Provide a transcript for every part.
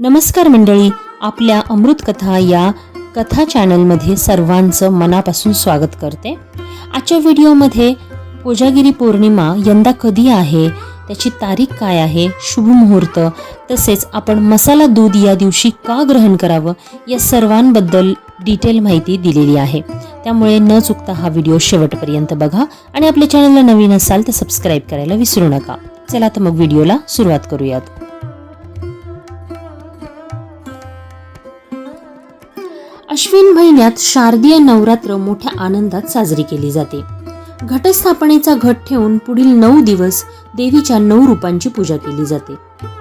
नमस्कार मंडळी आपल्या अमृत कथा या कथा चॅनलमध्ये सर्वांचं मनापासून स्वागत करते. आजच्या व्हिडिओमध्ये कोजागिरी पौर्णिमा यंदा कधी आहे त्याची तारीख काय आहे शुभ मुहूर्त तसेच आपण मसाला दूध या दिवशी का ग्रहण करावं या सर्वांबद्दल डिटेल माहिती दिलेली आहे. त्यामुळे न चुकता हा व्हिडिओ शेवटपर्यंत बघा आणि आपल्या चॅनलला नवीन असाल तर सबस्क्राईब करायला विसरू नका. चला तर मग व्हिडिओला सुरुवात करूयात. अश्विन महिन्यात शारदीय नवरात्र मोठ्या आनंदात साजरी केली जाते. घटस्थापनेचा घट ठेवून पुढील नऊ दिवस देवीच्या नऊ रूपांची पूजा केली जाते.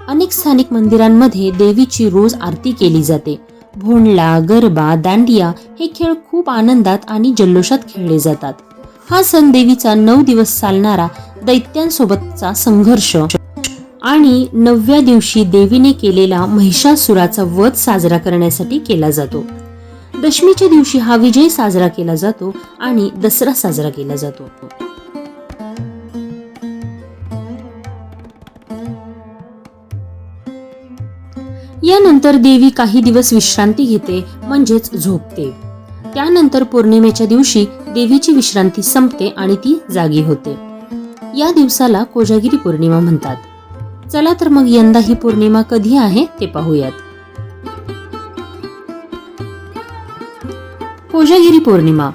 अनेक स्थानिक मंदिरांमध्ये देवीची रोज आरती केली जाते. भोंडला गरबा दांडिया हे खेळ खूप आनंदात आणि जल्लोषात खेळले जातात. हा सण देवीचा नऊ दिवस चालणारा दैत्यांसोबतचा संघर्ष आणि नवव्या दिवशी देवीने केलेला महिषासुराचा वध साजरा करण्यासाठी केला जातो. दशमीच्या दिवशी हा विजय साजरा केला जातो आणि दसरा साजरा केला जातो. यानंतर देवी काही दिवस विश्रांती घेते म्हणजेच झोपते. त्यानंतर पौर्णिमेच्या दिवशी देवीची विश्रांती संपते आणि ती जागी होते. या दिवसाला कोजागिरी पौर्णिमा म्हणतात. चला तर मग यंदा ही पौर्णिमा कधी आहे ते पाहूयात. कोजागिरी पौर्णिमा.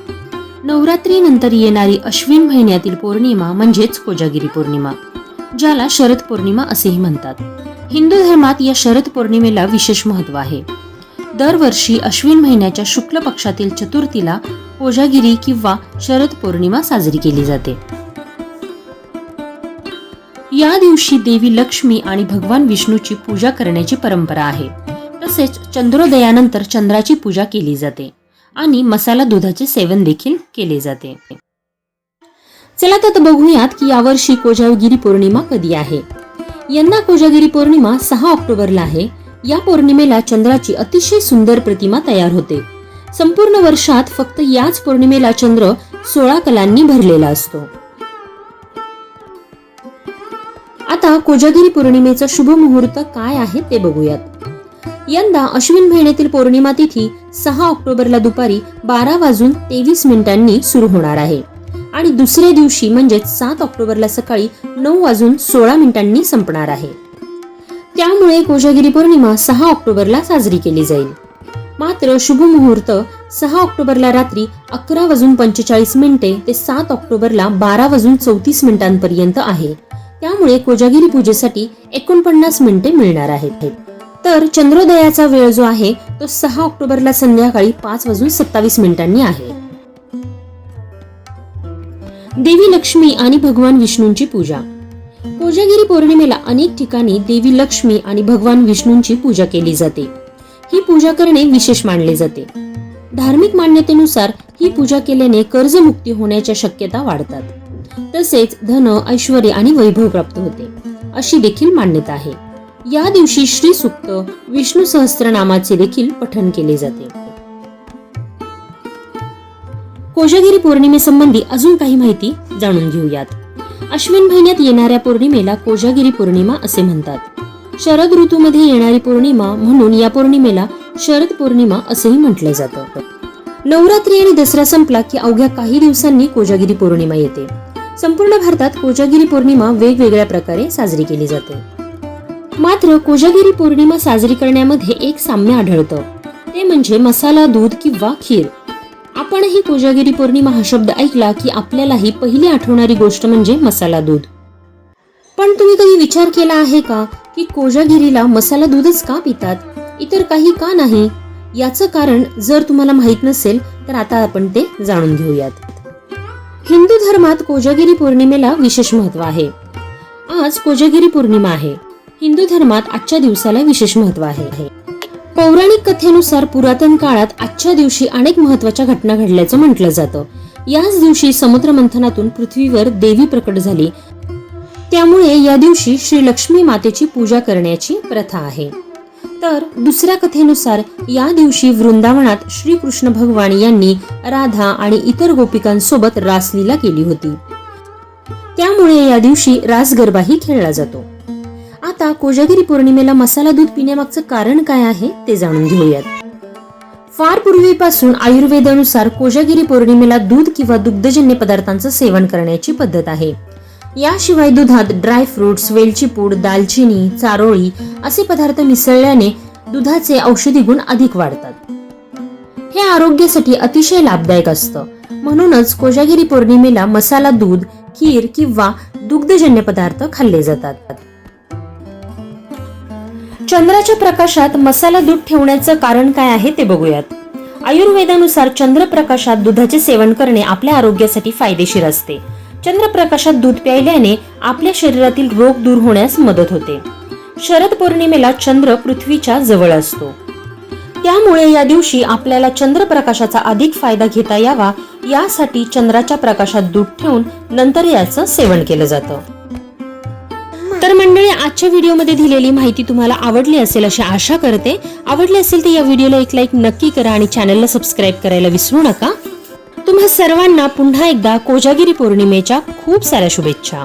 नवरात्रीनंतर येणारी अश्विन महिन्यातील पौर्णिमा म्हणजेच कोजागिरी पौर्णिमा ज्याला शरद पौर्णिमा असेही म्हणतात. हिंदू धर्मात या शरद पौर्णिमेला विशेष महत्त्व आहे. दरवर्षी अश्विन महिन्याच्या शुक्ल पक्षातील चतुर्थीला कोजागिरी किंवा शरद पौर्णिमा साजरी केली जाते. या दिवशी देवी लक्ष्मी आणि भगवान विष्णूची पूजा करण्याची परंपरा आहे. तसेच चंद्रोदयानंतर चंद्राची पूजा केली जाते. आणि मसाला दुधाचे सेवन देखील केले जाते. चला तर बघूयात की यावर्षी कोजागिरी पौर्णिमा कधी आहे? यंदा कोजागिरी पौर्णिमा सहा ऑक्टोबरला आहे. या पौर्णिमेला चंद्राची अतिशय सुंदर प्रतिमा तयार होते. संपूर्ण वर्षात फक्त याच पौर्णिमेला चंद्र सोळा कलांनी भरलेला असतो. आता कोजागिरी पौर्णिमेचा शुभ मुहूर्त काय आहे ते बघूयात. यंदा अश्विन महिन्यातील पौर्णिमा तिथी सहा ऑक्टोबरला दुपारी बारा वाजून तेवीस मिनिटांनी सुरू होणार आहे. आणि दुसऱ्या दिवशी म्हणजेच सात ऑक्टोबरला सकाळी नऊ वाजून सोळा मिनिटांनी संपणार आहे. त्यामुळे कोजागिरी पौर्णिमा सहा ऑक्टोबरला साजरी केली जाईल. मात्र शुभ मुहूर्त सहा ऑक्टोबरला रात्री अकरा वाजून पंचेचाळीस मिनिटे ते सात ऑक्टोबरला बारा वाजून चौतीस मिनिटांपर्यंत आहे. त्यामुळे कोजागिरी पूजेसाठी एकोणपन्नास मिनिटे मिळणार आहेत. तर चंद्रोदयाचा वेळ जो आहे तो सहा ऑक्टोबरला संध्याकाळी पाच वाजून सत्तावीस मिनिटांनी आहे. देवी लक्ष्मी आणि भगवान विष्णूंची पूजा. कोजागिरी पौर्णिमेला अनेक ठिकाणी देवी लक्ष्मी आणि भगवान विष्णूंची पूजा केली जाते. ही पूजा करणे विशेष मानले जाते. धार्मिक मान्यतेनुसार ही पूजा केल्याने कर्जमुक्ती होण्याच्या शक्यता वाढतात. तसेच धन ऐश्वर आणि वैभव प्राप्त होते. अशी देखील मान्यता आहे. या दिवशी श्री सुक्त विष्णू सहस्त्रनामाचे देखील पठण केले जाते. कोजागिरी पौर्णिमेसंबंधी अजून काही माहिती जाणून घेऊयात. अश्विन महिन्यात येणाऱ्या पौर्णिमेला कोजागिरी पौर्णिमा असे म्हणतात. शरद ऋतूमध्ये येणारी पौर्णिमा म्हणून या पौर्णिमेला शरद पौर्णिमा असेही म्हटले जातं. नवरात्री आणि दसरा संपला की अवघ्या काही दिवसांनी कोजागिरी पौर्णिमा येते. संपूर्ण भारतात कोजागिरी पौर्णिमा वेगवेगळ्या प्रकारे साजरी केली जाते. मात्र कोजागिरी पौर्णिमा साजरी करण्यामध्ये एक साम्य आढळतं. ते म्हणजे मसाला दूध किंवा खीर. आपणही कोजागिरी पौर्णिमा हा शब्द ऐकला की आपल्यालाही पहिली आठवणारी गोष्ट म्हणजे मसाला दूध. पण तुम्ही कधी विचार केला आहे का की कोजागिरीला मसाला दूधच का पितात? इतर काही का नाही? याचं कारण जर तुम्हाला माहीत नसेल तर आता आपण ते जाणून घेऊयात. हिंदू धर्मात कोजागिरी पौर्णिमेला विशेष महत्त्व आहे. आज कोजागिरी पौर्णिमा आहे. हिंदू धर्मात आजच्या दिवसाला विशेष महत्त्व आहे. पौराणिक कथेनुसार पुरातन काळात आजच्या दिवशी अनेक महत्त्वाच्या घटना घडल्याचं म्हटलं जातं. याच दिवशी समुद्र मंथनातून पृथ्वीवर देवी प्रकट झाली. त्यामुळे या दिवशी श्री लक्ष्मी मातेची पूजा करण्याची प्रथा आहे. तर दुसऱ्या कथेनुसार या दिवशी वृंदावनात श्रीकृष्ण भगवान यांनी राधा आणि इतर गोपिकांसोबत रासलीला केली होती. त्यामुळे या दिवशी रास गरबाही खेळला जातो. आता कोजागिरी पौर्णिमेला मसाला दूध पिण्यामागचं कारण काय आहे ते जाणून घेऊयात. फार पूर्वीपासून आयुर्वेदानुसार कोजागिरी पौर्णिमेला दूध किंवा दुग्धजन्य पदार्थांचं सेवन करण्याची पद्धत आहे. याशिवाय दुधात ड्राय फ्रुट्स वेलची पूड दालचिनी चारोळी असे पदार्थ मिसळल्याने दुधाचे औषधी गुण अधिक वाढतात. हे आरोग्यासाठी अतिशय लाभदायक असतं. म्हणूनच कोजागिरी पौर्णिमेला मसाला दूध खीर किंवा दुग्धजन्य पदार्थ खाल्ले जातात. चंद्राच्या प्रकाशात मसाला दूध ठेवण्याचं कारण काय आहे ते बघूयात. आयुर्वेदानुसार चंद्रप्रकाशात दुधाचे सेवन करणे आपल्या आरोग्यासाठी फायदेशीर असते. चंद्रप्रकाशात दूध प्यायल्याने आपल्या शरीरातील रोग दूर होण्यास मदत होते. शरद पौर्णिमेला चंद्र पृथ्वीच्या जवळ असतो. त्यामुळे या दिवशी आपल्याला चंद्रप्रकाशाचा अधिक फायदा घेता यावा यासाठी चंद्राच्या प्रकाशात दूध ठेवून नंतर याचं सेवन केलं जातं. तर मंडळी आजच्या व्हिडिओमध्ये दिलेली माहिती तुम्हाला आवडली असेल अशी आशा करते. आवडली असेल तर या व्हिडिओला एक लाईक नक्की करा आणि चॅनलला सबस्क्राईब करायला विसरू नका. तुम्हा सर्वांना पुन्हा एकदा कोजागिरी पौर्णिमेच्या खूप साऱ्या शुभेच्छा.